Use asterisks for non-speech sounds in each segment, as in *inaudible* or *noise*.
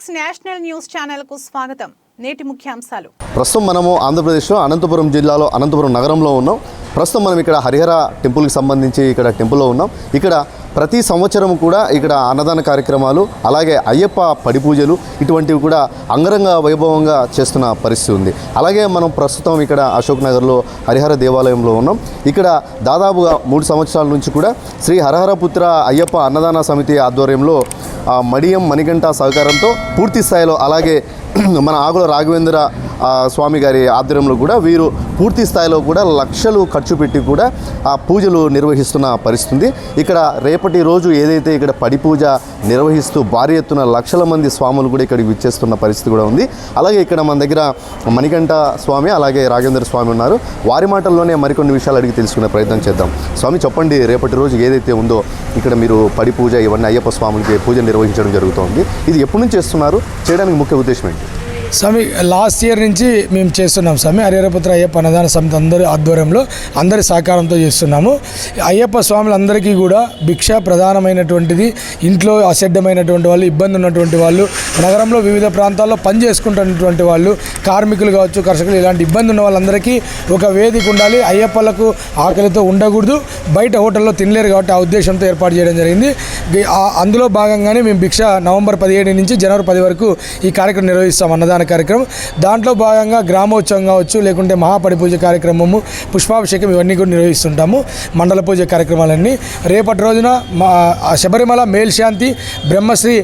Six national news ఛానల్కు స్వాగతం. నేటి ముఖ్యాంశాలు. ప్రస్తుతం మనము ఆంధ్రప్రదేశ్లో అనంతపురం జిల్లాలో అనంతపురం నగరంలో ఉన్నాం. ప్రస్తుతం మనం ఇక్కడ హరిహర టెంపుల్కి సంబంధించి ఇక్కడ టెంపుల్లో ఉన్నాం. ఇక్కడ ప్రతి సంవత్సరం కూడా ఇక్కడ అన్నదాన కార్యక్రమాలు అలాగే అయ్యప్ప పడి పూజలు ఇటువంటివి కూడా అంగరంగ వైభవంగా చేస్తున్న పరిస్థితి ఉంది. అలాగే మనం ప్రస్తుతం ఇక్కడ అశోక్ నగర్లో హరిహర దేవాలయంలో ఉన్నాం. ఇక్కడ దాదాపుగా మూడు సంవత్సరాల నుంచి కూడా శ్రీ హరహరపుత్ర అయ్యప్ప అన్నదాన సమితి ఆధ్వర్యంలో మడియం మణికంఠ సహకారంతో పూర్తి స్థాయిలో అలాగే మన ఆకుల రాఘవేంద్ర స్వామి గారి ఆధ్వర్యంలో కూడా వీరు పూర్తి స్థాయిలో కూడా లక్షలు ఖర్చు పెట్టి కూడా ఆ పూజలు నిర్వహిస్తున్న పరిస్థితి ఉంది ఇక్కడ రేపటి రోజు ఏదైతే ఇక్కడ పడి పూజ నిర్వహిస్తూ భారీ ఎత్తున లక్షల మంది స్వాములు కూడా ఇక్కడికి విచ్చేస్తున్న పరిస్థితి కూడా ఉంది. అలాగే ఇక్కడ మన దగ్గర మణికంఠ స్వామి అలాగే రాజేంద్ర స్వామి ఉన్నారు. వారి మాటల్లోనే మరికొన్ని విషయాలు అడిగి తెలుసుకునే ప్రయత్నం చేద్దాం. స్వామి చెప్పండి రేపటి రోజు ఏదైతే ఉందో ఇక్కడ మీరు పడి పూజ ఇవన్నీ అయ్యప్ప స్వాములకి పూజ నిర్వహించడం జరుగుతోంది. ఇది ఎప్పటి నుంచి చేస్తున్నారు? చేయడానికి ముఖ్య ఉద్దేశం ఏంటి? స్వామి లాస్ట్ ఇయర్ నుంచి మేము చేస్తున్నాం స్వామి. హరిహరపుత్ర అయ్యప్ప అన్నదాన సమితి అందరి ఆధ్వర్యంలో అందరి సహకారంతో చేస్తున్నాము. అయ్యప్ప స్వాములందరికీ కూడా భిక్ష ప్రధానమైనటువంటిది. ఇంట్లో అసడ్డమైనటువంటి వాళ్ళు ఇబ్బంది ఉన్నటువంటి వాళ్ళు నగరంలో వివిధ ప్రాంతాల్లో పని చేసుకుంటున్నటువంటి వాళ్ళు కార్మికులు కావచ్చు కర్షకులు ఇలాంటి ఇబ్బంది ఉన్న వాళ్ళందరికీ ఒక వేదిక ఉండాలి. అయ్యప్పలకు ఆకలితో ఉండకూడదు. బయట హోటల్లో తినలేరు కాబట్టి ఆ ఉద్దేశంతో ఏర్పాటు చేయడం జరిగింది. అందులో భాగంగానే మేము భిక్ష నవంబర్ పదిహేడు నుంచి జనవరి పది వరకు ఈ కార్యక్రమం నిర్వహిస్తాం అన్నదాన కార్యక్రమం. దాంట్లో భాగంగా గ్రామోత్సవం కావచ్చు లేకుంటే మహాపడి పూజ కార్యక్రమము పుష్పాభిషేకం ఇవన్నీ కూడా నిర్వహిస్తుంటాము. మండల పూజ కార్యక్రమాలన్నీ. రేపటి రోజున మా శబరిమల మేల్శాంతి బ్రహ్మశ్రీ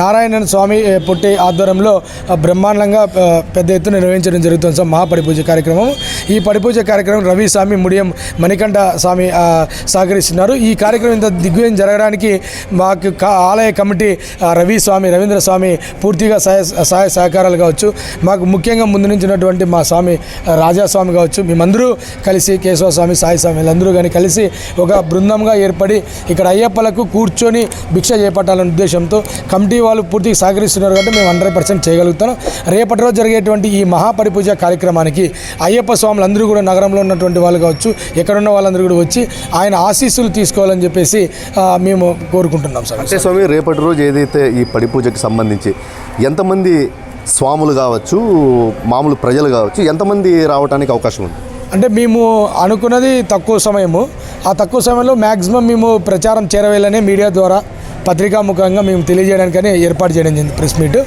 నారాయణ నారాయణన్ స్వామి పుట్టి ఆధ్వర్యంలో బ్రహ్మాండంగా పెద్ద ఎత్తున నిర్వహించడం జరుగుతుంది. సార్ మహాపడి పూజ కార్యక్రమం ఈ పడి పూజ కార్యక్రమం రవి స్వామి ముడియం మణికంఠ స్వామి సహకరిస్తున్నారు. ఈ కార్యక్రమం ఇంత దిగ్విజయం జరగడానికి మాకు ఆలయ కమిటీ రవి స్వామి రవీంద్ర స్వామి పూర్తిగా సహాయ సహాయ సహకారాలు కావచ్చు. మాకు ముఖ్యంగా ముందు నుంచి ఉన్నటువంటి మా స్వామి రాజాస్వామి కావచ్చు మేమందరూ కలిసి కేశవ స్వామి సాయి స్వామి వీళ్ళందరూ కానీ కలిసి ఒక బృందంగా ఏర్పడి ఇక్కడ అయ్యప్పలకు కూర్చొని భిక్ష చేపట్టాలనే ఉద్దేశంతో కమిటీ వాళ్ళు పూర్తిగా సహకరిస్తున్నారు కాబట్టి మేము హండ్రెడ్ పర్సెంట్ చేయగలుగుతాం. రేపటి రోజు జరిగేటువంటి ఈ మహాపరిపూజ కార్యక్రమానికి అయ్యప్ప స్వాములు అందరూ కూడా నగరంలో ఉన్నటువంటి వాళ్ళు కావచ్చు ఎక్కడున్న వాళ్ళందరూ కూడా వచ్చి ఆయన ఆశీస్సులు తీసుకోవాలని చెప్పేసి మేము కోరుకుంటున్నాం సార్. అంటే స్వామి రేపటి రోజు ఏదైతే ఈ పడిపూజకి సంబంధించి ఎంతమంది స్వాములు కావచ్చు మామూలు ప్రజలు కావచ్చు ఎంతమంది రావడానికి అవకాశం ఉంది? అంటే మేము అనుకున్నది తక్కువ సమయము. ఆ తక్కువ సమయంలో మ్యాక్సిమం మేము ప్రచారం చేరవేయాలనే మీడియా ద్వారా పత్రికాముఖంగా మేము తెలియజేయడానికని ఏర్పాటు చేయడం జరిగింది ప్రెస్ మీట్.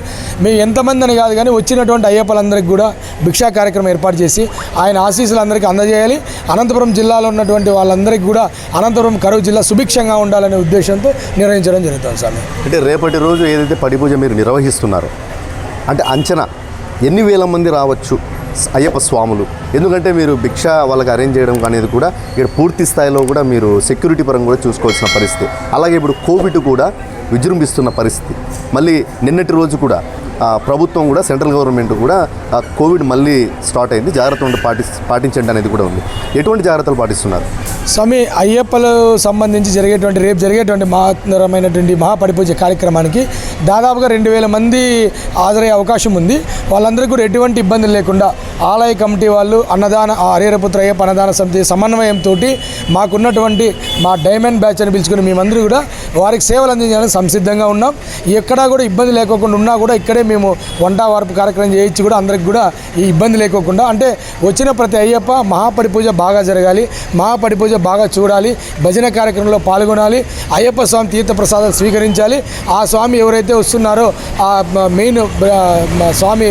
మేము ఎంతమంది అని కాదు కానీ వచ్చినటువంటి అయ్యప్పలందరికీ కూడా భిక్షా కార్యక్రమం ఏర్పాటు చేసి ఆయన ఆశీస్సులు అందరికీ అందజేయాలి. అనంతపురం జిల్లాలో ఉన్నటువంటి వాళ్ళందరికీ కూడా అనంతపురం కరువు జిల్లా సుభిక్షంగా ఉండాలనే ఉద్దేశంతో నిర్వహించడం జరుగుతుంది స్వామి. అంటే రేపటి రోజు ఏదైతే పడి పూజ మీరు నిర్వహిస్తున్నారో అంటే అంచనా. ఎన్ని వేల మంది రావచ్చు అయ్యప్ప స్వాములు? ఎందుకంటే మీరు భిక్ష వాళ్ళకి అరేంజ్ చేయడం అనేది కూడా ఇక్కడ పూర్తి స్థాయిలో కూడా మీరు సెక్యూరిటీ పరంగా కూడా చూసుకోవాల్సిన పరిస్థితి. అలాగే ఇప్పుడు కోవిడ్ కూడా విజృంభిస్తున్న పరిస్థితి. మళ్ళీ నిన్నటి రోజు కూడా ప్రభుత్వం కూడా సెంట్రల్ గవర్నమెంట్ కూడా కోవిడ్ మళ్ళీ స్టార్ట్ అయింది. జాగ్రత్తలు పాటి పాటించండి అనేది కూడా ఉంది. ఎటువంటి జాగ్రత్తలు పాటిస్తున్నారు? స్వామి అయ్యప్పలు సంబంధించి జరిగేటువంటి రేపు జరిగేటువంటి మహత్తరమైనటువంటి మహాపడిపూజ కార్యక్రమానికి దాదాపుగా రెండు వేల మంది హాజరయ్యే అవకాశం ఉంది. వాళ్ళందరికీ కూడా ఎటువంటి ఇబ్బందులు లేకుండా ఆలయ కమిటీ వాళ్ళు అన్నదాన ఆ హరిహరపుత్ర అయ్యప్ప అన్నదాన సమితి సమన్వయంతో మాకున్నటువంటి మా డైమండ్ బ్యాచ్ అని పిలుచుకుని మేమందరూ కూడా వారికి సేవలు అందించడానికి సంసిద్ధంగా ఉన్నాం. ఎక్కడా కూడా ఇబ్బంది లేకుండా ఉన్నా కూడా ఇక్కడే మేము వంట వార్పు కార్యక్రమం చేయించి కూడా అందరికి కూడా ఈ ఇబ్బంది లేకోకుండా. అంటే వచ్చిన ప్రతి అయ్యప్ప మహాపడి పూజ బాగా జరగాలి మహాపడి పూజ బాగా చూడాలి భజన కార్యక్రమంలో పాల్గొనాలి అయ్యప్ప స్వామి తీర్థప్రసాదాలు స్వీకరించాలి. ఆ స్వామి ఎవరైతే వస్తున్నారో ఆ మెయిన్ స్వామి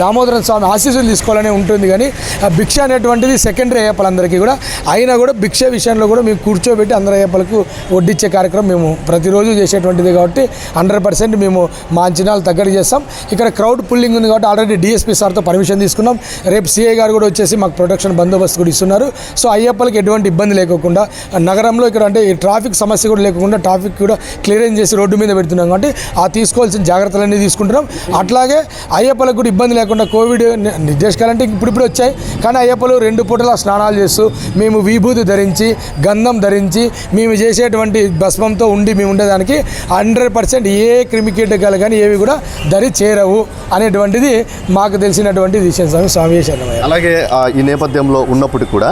దామోదరం స్వామి ఆశీస్సులు తీసుకోవాలని ఉంటుంది కానీ ఆ భిక్ష అనేటువంటిది సెకండరీ అయ్యప్పలందరికీ కూడా. అయినా కూడా భిక్ష విషయంలో కూడా మేము కూర్చోబెట్టి అందరు అయ్యప్పలకు వడ్డించే కార్యక్రమం మేము ప్రతిరోజు చేసేటువంటిది కాబట్టి హండ్రెడ్ పర్సెంట్ మేము మా అంచనాలు తగ్గట్టు చేస్తాం. ఇక్కడ క్రౌడ్ పుల్లింగ్ ఉంది కాబట్టి ఆల్రెడీ డిఎస్పీ సార్తో పర్మిషన్ తీసుకున్నాం. రేపు సిఐ గారు కూడా వచ్చేసి మాకు ప్రొటెక్షన్ బందోబస్తు కూడా ఇస్తున్నారు. సో అయ్యప్పలకి ఎటువంటి ఇబ్బంది లేకోకుండా నగరంలో ఇక్కడ అంటే ఈ ట్రాఫిక్ సమస్య కూడా లేకుండా ట్రాఫిక్ కూడా క్లియరెన్స్ చేసి రోడ్డు మీద పెడుతున్నాం కాబట్టి ఆ తీసుకోవాల్సిన జాగ్రత్తలన్నీ తీసుకుంటున్నాం. అట్లాగే అయ్యప్పలకు కూడా ఇబ్బంది లేకుండా కోవిడ్ ని- నిర్దేశకాలంటే ఇప్పుడు ఇప్పుడు వచ్చాయి. కానీ అయ్యప్పలు రెండు పూటల స్నానాలు చేస్తూ మేము విభూతి ధరించి గంధం ధరించి మేము చేసేటువంటి భస్మంతో ఉండి మేము ఉండేదానికి హండ్రెడ్ పర్సెంట్ ఏ క్రిమికీటకాలు కానీ ఏవి కూడా దరి చేరవు అనేటువంటిది మాకు తెలిసినటువంటి విషయం స్వామి స్వామి శరణమయ్య. అలాగే ఈ నేపథ్యంలో ఉన్నప్పటికీ కూడా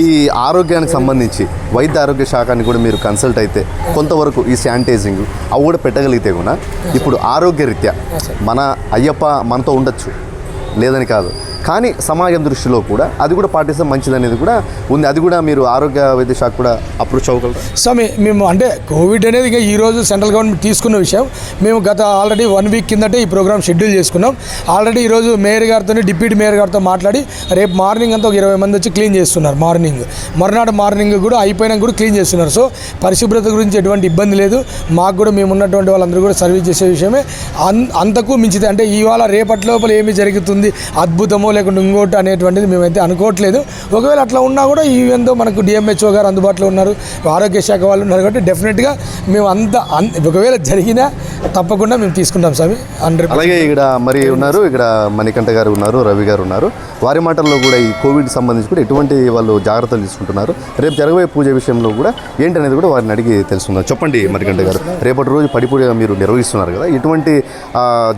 ఈ ఆరోగ్యానికి సంబంధించి వైద్య ఆరోగ్య శాఖని కూడా మీరు కన్సల్ట్ అయితే కొంతవరకు ఈ శానిటైజింగ్ అవి కూడా పెట్టగలిగితే కూడా ఇప్పుడు ఆరోగ్య రీత్యా మన అయ్యప్ప మనతో ఉండొచ్చు. లేదని కాదు. కానీ సమాజం దృష్టిలో కూడా అది కూడా పాటిస్తే మంచిదనేది కూడా ఉంది. అది కూడా మీరు ఆరోగ్య వైద్య శాఖ కూడా అప్రోచ్ అవ్వగలరు స్వామి మేము అంటే కోవిడ్ అనేది ఇంకా ఈరోజు సెంట్రల్ గవర్నమెంట్ తీసుకున్న విషయం. మేము గత ఆల్రెడీ వన్ వీక్ కిందటే ఈ ప్రోగ్రామ్ షెడ్యూల్ చేసుకున్నాం. ఆల్రెడీ ఈరోజు మేయర్ గారితో డిప్యూటీ మేయర్ గారితో మాట్లాడి రేపు మార్నింగ్ అంతా ఒక ఇరవై మంది వచ్చి క్లీన్ చేస్తున్నారు మార్నింగ్. మరునాడు మార్నింగ్ కూడా అయిపోయినాక కూడా క్లీన్ చేస్తున్నారు. సో పరిశుభ్రత గురించి ఎటువంటి ఇబ్బంది లేదు. మాకు కూడా మేము ఉన్నటువంటి వాళ్ళందరూ కూడా సర్వీస్ చేసే విషయమే. అంతకు మించితే అంటే ఇవాళ రేపటి లోపల ఏమి జరుగుతుంది అద్భుతమో లేకుండా ఇంకోటి అనేటువంటిది మేమైతే అనుకోవట్లేదు. ఒకవేళ అట్లా ఉన్నా కూడా ఈవెందో మనకు డిఎంహెచ్ఓ గారు అందుబాటులో ఉన్నారు. ఆరోగ్య శాఖ వాళ్ళు ఉన్నారు కాబట్టి డెఫినెట్గా మేము అంత అన్- ఒకవేళ జరిగినా తప్పకుండా మేము తీసుకుంటాం స్వామి. హండ్రెడ్ అలాగే ఇక్కడ మరి ఉన్నారు ఇక్కడ మణికంఠ గారు ఉన్నారు రవి గారు ఉన్నారు. వారి మాటల్లో కూడా ఈ కోవిడ్ సంబంధించి కూడా ఎటువంటి వాళ్ళు జాగ్రత్తలు తీసుకుంటున్నారు. రేపు జరగబోయే పూజ విషయంలో కూడా ఏంటనేది కూడా వారిని అడిగి తెలుసుకుందాం. చెప్పండి మణికంఠ గారు. రేపటి రోజు పడి మీరు నిర్వహిస్తున్నారు కదా. ఎటువంటి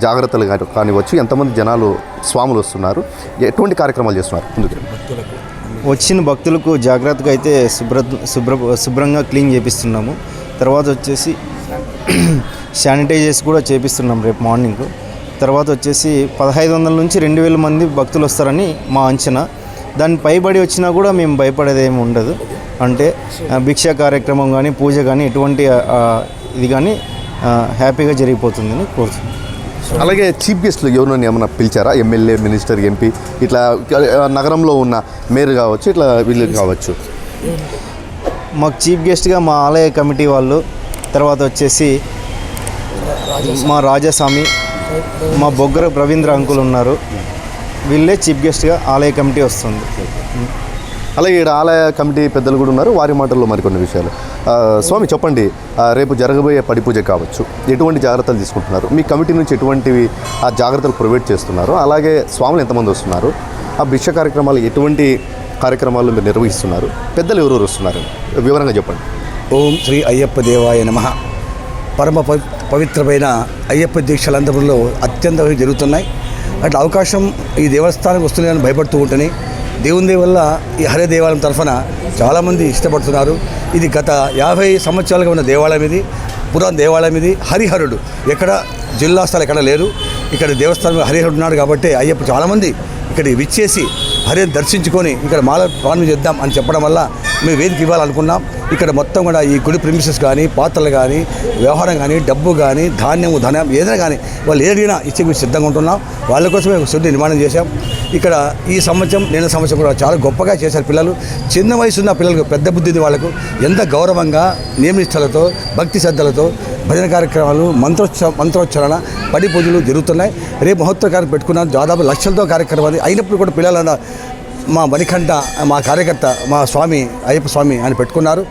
జాగ్రత్తలు కాని- కానివచ్చు ఎంతమంది జనాలు స్వాములు వస్తున్నారు. ఎటువంటి కార్యక్రమాలు చేస్తున్నారు? ముందుకు వచ్చిన భక్తులకు జాగ్రత్తగా అయితే శుభ్ర శుభ్ర శుభ్రంగా క్లీన్ చేపిస్తున్నాము. తర్వాత వచ్చేసి *clears throat* శానిటైజర్స్ కూడా చేపిస్తున్నాం రేపు మార్నింగ్. తర్వాత వచ్చేసి పదహైదు వందల నుంచి రెండు వేల మంది భక్తులు వస్తారని మా అంచనా. దాని పైబడి వచ్చినా కూడా మేము భయపడేదేమి ఉండదు. అంటే భిక్ష కార్యక్రమం కానీ పూజ కానీ ఎటువంటి ఇది కానీ హ్యాపీగా జరిగిపోతుందని కోరుతున్నాను అలాగే చీఫ్ గెస్ట్లు ఎవరినైనా ఏమైనా పిలిచారా? ఎమ్మెల్యే మినిస్టర్ ఎంపీ ఇట్లా నగరంలో ఉన్న మేయర్ కావచ్చు ఇట్లా వీళ్ళు కావచ్చు? మాకు చీఫ్ గెస్ట్గా మా ఆలయ కమిటీ వాళ్ళు తర్వాత వచ్చేసి మా రాజస్వామి మా బొగ్గర రవీంద్ర అంకుల్ ఉన్నారు. వీళ్ళే చీఫ్ గెస్ట్గా ఆలయ కమిటీ వస్తుంది. అలాగే ఇక్కడ ఆలయ కమిటీ పెద్దలు కూడా ఉన్నారు. వారి మాటల్లో మరికొన్ని విషయాలు. స్వామి చెప్పండి రేపు జరగబోయే పడి పూజ కావచ్చు. ఎటువంటి జాగ్రత్తలు తీసుకుంటున్నారు? మీ కమిటీ నుంచి ఎటువంటివి ఆ జాగ్రత్తలు ప్రొవైడ్ చేస్తున్నారు? అలాగే స్వాములు ఎంతమంది వస్తున్నారు? ఆ భిక్ష కార్యక్రమాలు ఎటువంటి కార్యక్రమాలు మీరు నిర్వహిస్తున్నారు? పెద్దలు ఎవరెవరు వస్తున్నారు? వివరంగా చెప్పండి. ఓం శ్రీ అయ్యప్ప దేవాయ నమ. పరమ పవి- పవిత్రమైన అయ్యప్ప దీక్షలు అందరిలో అత్యంత జరుగుతున్నాయి. అట్లా అవకాశం ఈ దేవస్థానం వస్తున్నాయని భయపడుతూ ఉంటేనే దేవుని వల్ల ఈ హరే దేవాలయం తరఫున చాలామంది ఇష్టపడుతున్నారు. ఇది గత యాభై సంవత్సరాలుగా ఉన్న దేవాలయం ఇది. పురాణ దేవాలయం ఇది. హరిహరుడు ఎక్కడ జిల్లా స్థలం ఎక్కడ లేరు. ఇక్కడ దేవస్థానం హరిహరుడు ఉన్నాడు కాబట్టి అయ్యప్ప చాలామంది ఇక్కడ విచ్చేసి హరిని దర్శించుకొని ఇక్కడ మాల ప్రారంభం చేద్దాం అని చెప్పడం వల్ల మేము వేదిక ఇవ్వాలనుకున్నాం. ఇక్కడ మొత్తం కూడా ఈ గుడి ప్రిమిసెస్ కానీ పాత్రలు కానీ వ్యవహారం కానీ డబ్బు కానీ ధాన్యము ధనం ఏదైనా కానీ వాళ్ళు ఏదైనా ఇచ్చే మేము సిద్ధంగా ఉంటున్నాం. వాళ్ళ కోసమే ఒక శుద్ధి నిర్మాణం చేశాం. ఇక్కడ ఈ సంవత్సరం నేను సంవత్సరం కూడా చాలా గొప్పగా చేశారు పిల్లలు. చిన్న వయసు ఉన్న పిల్లలకు పెద్ద బుద్ధి వాళ్ళకు ఎంత గౌరవంగా నియమిష్టలతో భక్తి శ్రద్ధలతో భజన కార్యక్రమాలు మంత్రోచ్చ మంత్రోచ్చరణ పడి పూజలు జరుగుతున్నాయి. రేపు మహోత్సవ కార్యక్రమం పెట్టుకున్నాం. దాదాపు లక్షలతో కార్యక్రమాలు అయినప్పుడు కూడా పిల్లలన్న మా మణికంఠ మా కార్యకర్త మా స్వామి అయ్యప్ప స్వామి అని పెట్టుకున్నారు.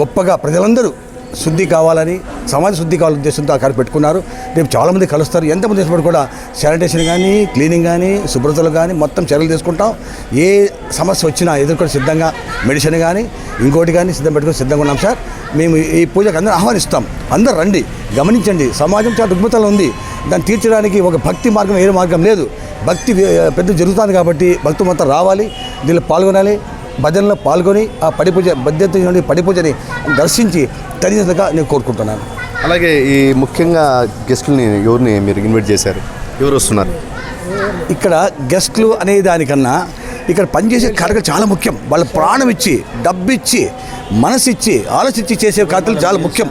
గొప్పగా ప్రజలందరూ శుద్ధి కావాలని సమాజ శుద్ధి కావాలని ఉద్దేశంతో ఆ కార్యక్రమం పెట్టుకున్నారు. రేపు చాలామంది కలుస్తారు. ఎంతమంది వచ్చినప్పుడు కూడా శానిటేషన్ కానీ క్లీనింగ్ కానీ శుభ్రతలు కానీ మొత్తం చర్యలు తీసుకుంటాం. ఏ సమస్య వచ్చినా ఎదుర్కొని సిద్ధంగా మెడిసిన్ కానీ ఇంకోటి కానీ సిద్ధం పెట్టుకొని సిద్ధంగా ఉన్నాం సార్. మేము ఈ పూజకు అందరూ ఆహ్వానిస్తాం. అందరూ రండి గమనించండి. సమాజం చాలా రుగ్మతలు ఉంది. దాన్ని తీర్చడానికి ఒక భక్తి మార్గం ఏ మార్గం లేదు. భక్తి పెద్ద జరుగుతుంది కాబట్టి భక్తులు మొత్తం రావాలి దీనిలో పాల్గొనాలి భజనలో పాల్గొని ఆ పడి పూజ భద్రత నుండి పడి పూజని దర్శించి తగినట్టుగా నేను కోరుకుంటున్నాను. అలాగే ఈ ముఖ్యంగా గెస్టులని ఎవరిని మీరు ఇన్వైట్ చేశారు? ఎవరు వస్తున్నారు? ఇక్కడ గెస్ట్లు అనే దానికన్నా ఇక్కడ పనిచేసే కార్యక్రమం చాలా ముఖ్యం. వాళ్ళ ప్రాణం ఇచ్చి డబ్బు ఇచ్చి మనసు ఇచ్చి ఆలోచించి చేసే కార్యక్రమాలు చాలా ముఖ్యం.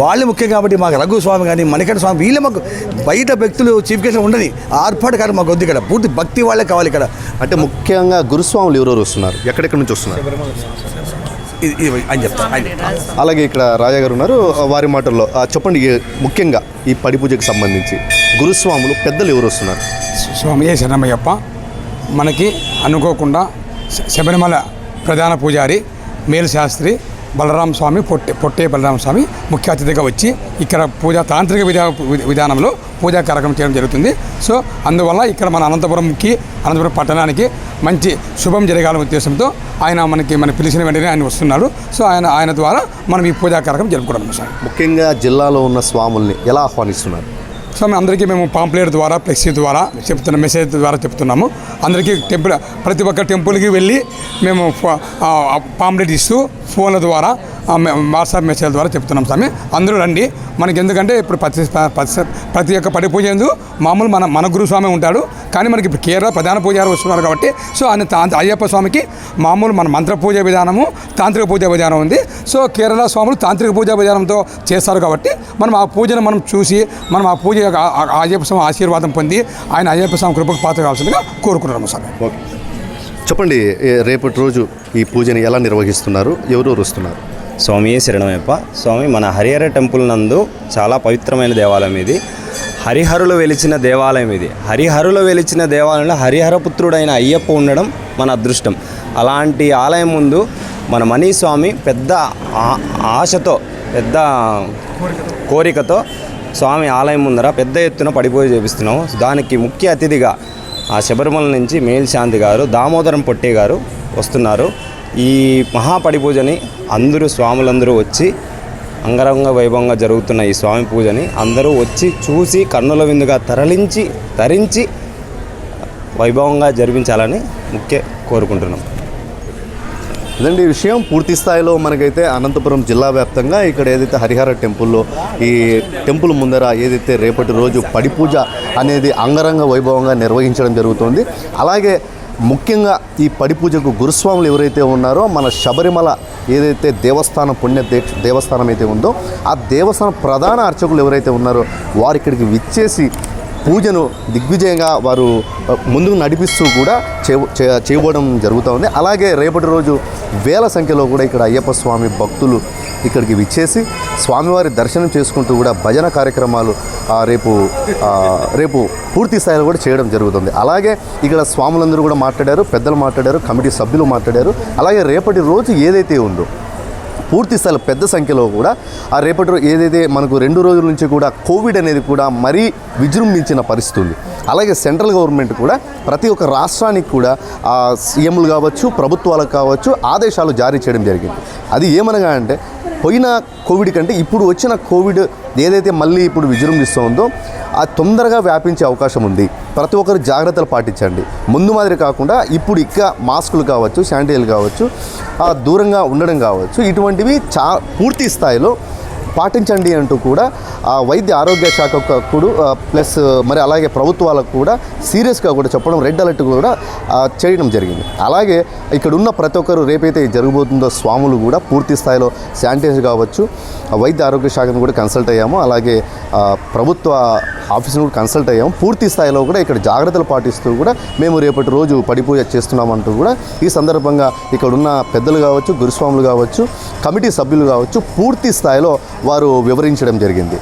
వాళ్ళే ముఖ్యం కాబట్టి మాకు రఘు స్వామి కానీ మణికంఠ స్వామి వీళ్ళే మాకు బయట వ్యక్తులు చీఫ్ గెస్ట్ ఉండని ఆర్పాటు కార్యం మాకు వద్దు ఇక్కడ. పూర్తి భక్తి వాళ్ళే కావాలి ఇక్కడ. అంటే ముఖ్యంగా గురుస్వాములు ఎవరెవరు వస్తున్నారు? ఎక్కడెక్కడి నుంచి వస్తున్నారు? అని చెప్తాను. అలాగే ఇక్కడ రాజా గారు ఉన్నారు. వారి మాటల్లో చెప్పండి ముఖ్యంగా ఈ పడి పూజకి సంబంధించి. గురుస్వాములు పెద్దలు ఎవరు వస్తున్నారు? స్వామియే శరణమయ్యప్ప మనకి అనుకోకుండా శబరిమల ప్రధాన పూజారి మేలు శాస్త్రి బలరామ స్వామి పొట్టే పొట్టే బలరామ స్వామి ముఖ్య అతిథిగా వచ్చి ఇక్కడ పూజా తాంత్రిక విధా విధానంలో పూజా కార్యక్రమం చేయడం జరుగుతుంది. సో అందువల్ల ఇక్కడ మన అనంతపురంకి అనంతపురం పట్టణానికి మంచి శుభం జరగాలనే ఉద్దేశంతో ఆయన మనకి మన పిలిచిన వెంటనే ఆయన వస్తున్నాడు సో ఆయన ఆయన ద్వారా మనం ఈ పూజా కార్యక్రమం జరుపుకోవడం సార్. ముఖ్యంగా జిల్లాలో ఉన్న స్వాముల్ని ఎలా ఆహ్వానిస్తున్నారు? సో మేము అందరికీ మేము పాంప్లెట్ ద్వారా ఫ్లెక్సీ ద్వారా చెప్తున్న మెసేజ్ ద్వారా చెప్తున్నాము. అందరికీ టెంపుల్ ప్రతి ఒక్క టెంపుల్కి వెళ్ళి మేము పాంప్లెట్ ఇస్తూ ఫోన్ల ద్వారా వాట్సాప్ మెసేజ్ ద్వారా చెప్తున్నాం స్వామి. అందరూ రండి. మనకి ఎందుకంటే ఇప్పుడు ప్రతి ప్రతి ఒక్క పడి పూజ ఎందు మామూలు మన మన గురుస్వామి ఉంటాడు. కానీ మనకి ఇప్పుడు కేరళ ప్రధాన పూజారు వస్తున్నారు కాబట్టి సో ఆయన తా అయ్యప్ప స్వామికి మామూలు మన మంత్ర పూజ విధానము తాంత్రిక పూజ విధానం ఉంది. సో కేరళ స్వాములు తాంత్రిక పూజా విధానంతో చేస్తారు కాబట్టి మనం ఆ పూజను మనం చూసి మనం ఆ పూజ యొక్క అయ్యప్ప స్వామి ఆశీర్వాదం పొంది ఆయన అయ్యప్ప స్వామి కృపకు పాత్ర కావాల్సిందిగా కోరుకుంటున్నాము స్వామి. ఓకే. చెప్పండి రేపటి రోజు ఈ పూజని ఎలా నిర్వహిస్తున్నారు? ఎవరెవరు వస్తున్నారు స్వామి శరణమయ్యప్ప. స్వామి మన హరిహర టెంపుల్ నందు చాలా పవిత్రమైన దేవాలయం ఇది. హరిహరులు వెలిచిన దేవాలయం ఇది. హరిహరులు వెలిచిన దేవాలయంలో హరిహర పుత్రుడైన అయ్యప్ప ఉండడం మన అదృష్టం. అలాంటి ఆలయం ముందు మన మనీ స్వామి పెద్ద ఆ- ఆశతో పెద్ద కోరికతో స్వామి ఆలయం ముందర పెద్ద ఎత్తున పడిపోయి చేపిస్తున్నాము. దానికి ముఖ్య అతిథిగా ఆ శబరిమల నుంచి మేల్శాంతి గారు దామోదరం పొట్టే గారు వస్తున్నారు. ఈ మహాపడి పూజని అందరూ స్వాములందరూ వచ్చి అంగరంగ వైభవంగా జరుగుతున్న ఈ స్వామి పూజని అందరూ వచ్చి చూసి కన్నుల విందుగా తరలించి తరించి వైభవంగా జరిపించాలని ముఖ్య కోరుకుంటున్నాం. ఇదండి ఈ విషయం. పూర్తి స్థాయిలో మనకైతే అనంతపురం జిల్లా వ్యాప్తంగా ఇక్కడ ఏదైతే హరిహర టెంపుల్లో ఈ టెంపుల్ ముందర ఏదైతే రేపటి రోజు పడి పూజ అనేది అంగరంగ వైభవంగా నిర్వహించడం జరుగుతుంది. అలాగే ముఖ్యంగా ఈ పడి పూజకు గురుస్వాములు ఎవరైతే ఉన్నారో మన శబరిమల ఏదైతే దేవస్థానం పుణ్య దేవస్థానం అయితే ఉందో ఆ దేవస్థానం ప్రధాన అర్చకులు ఎవరైతే ఉన్నారో వారు ఇక్కడికి విచ్చేసి పూజను దిగ్విజయంగా వారు ముందుకు నడిపిస్తూ కూడా చే చేయబోవడం జరుగుతూ ఉంది. అలాగే రేపటి రోజు వేల సంఖ్యలో కూడా ఇక్కడ అయ్యప్ప స్వామి భక్తులు ఇక్కడికి విచ్చేసి స్వామివారి దర్శనం చేసుకుంటూ కూడా భజన కార్యక్రమాలు రేపు రేపు పూర్తి స్థాయిలో కూడా చేయడం జరుగుతుంది. అలాగే ఇక్కడ స్వాములందరూ కూడా మాట్లాడారు పెద్దలు మాట్లాడారు కమిటీ సభ్యులు మాట్లాడారు. అలాగే రేపటి రోజు ఏదైతే ఉందో పూర్తి స్థాయిలో పెద్ద సంఖ్యలో కూడా ఆ రేపటి ఏదైతే మనకు రెండు రోజుల నుంచి కూడా కోవిడ్ అనేది కూడా మరీ విజృంభించిన పరిస్థితి ఉంది. అలాగే సెంట్రల్ గవర్నమెంట్ కూడా ప్రతి ఒక్క రాష్ట్రానికి కూడా ఆ సీఎంలు కావచ్చు ప్రభుత్వాలకు కావచ్చు ఆదేశాలు జారీ చేయడం జరిగింది. అది ఏమనగా అంటే పోయిన కోవిడ్ కంటే ఇప్పుడు వచ్చిన కోవిడ్ ఏదైతే మళ్ళీ ఇప్పుడు విజృంభిస్తోందో అది తొందరగా వ్యాపించే అవకాశం ఉంది. ప్రతి ఒక్కరు జాగ్రత్తలు పాటించండి. ముందు మాదిరి కాకుండా ఇప్పుడు ఇక మాస్కులు కావచ్చు శానిటైజర్లు కావచ్చు దూరంగా ఉండడం కావచ్చు ఇటువంటివి చా పూర్తి స్థాయిలో పాటించండి అంటూ కూడా ఆ వైద్య ఆరోగ్య శాఖ కూడా ప్లస్ మరి అలాగే ప్రభుత్వాలకు కూడా సీరియస్గా కూడా చెప్పడం రెడ్ అలర్ట్ కూడా చేయడం జరిగింది. అలాగే ఇక్కడ ఉన్న ప్రతి ఒక్కరు రేపైతే జరగబోతుందో స్వాములు కూడా పూర్తి స్థాయిలో శానిటైజ్ కావచ్చు. వైద్య ఆరోగ్య శాఖను కూడా కన్సల్ట్ అయ్యాము. అలాగే ప్రభుత్వ ఆఫీసును కూడా కన్సల్ట్ అయ్యాము. పూర్తి స్థాయిలో కూడా ఇక్కడ జాగ్రత్తలు పాటిస్తూ కూడా మేము రేపటి రోజు పడిపూజ చేస్తున్నామంటూ కూడా ఈ సందర్భంగా ఇక్కడ ఉన్న పెద్దలు కావచ్చు గురుస్వాములు కావచ్చు కమిటీ సభ్యులు కావచ్చు పూర్తి స్థాయిలో వారు వివరించడం జరిగింది.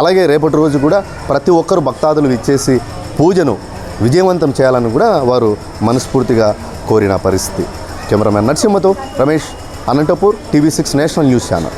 అలాగే రేపటి రోజు కూడా ప్రతి ఒక్కరు భక్తాదులు ఇచ్చేసి పూజను విజయవంతం చేయాలని కూడా వారు మనస్ఫూర్తిగా కోరిన పరిస్థితి. Cameraman నరసింహతో Ramesh Anantapur TV six national news channel.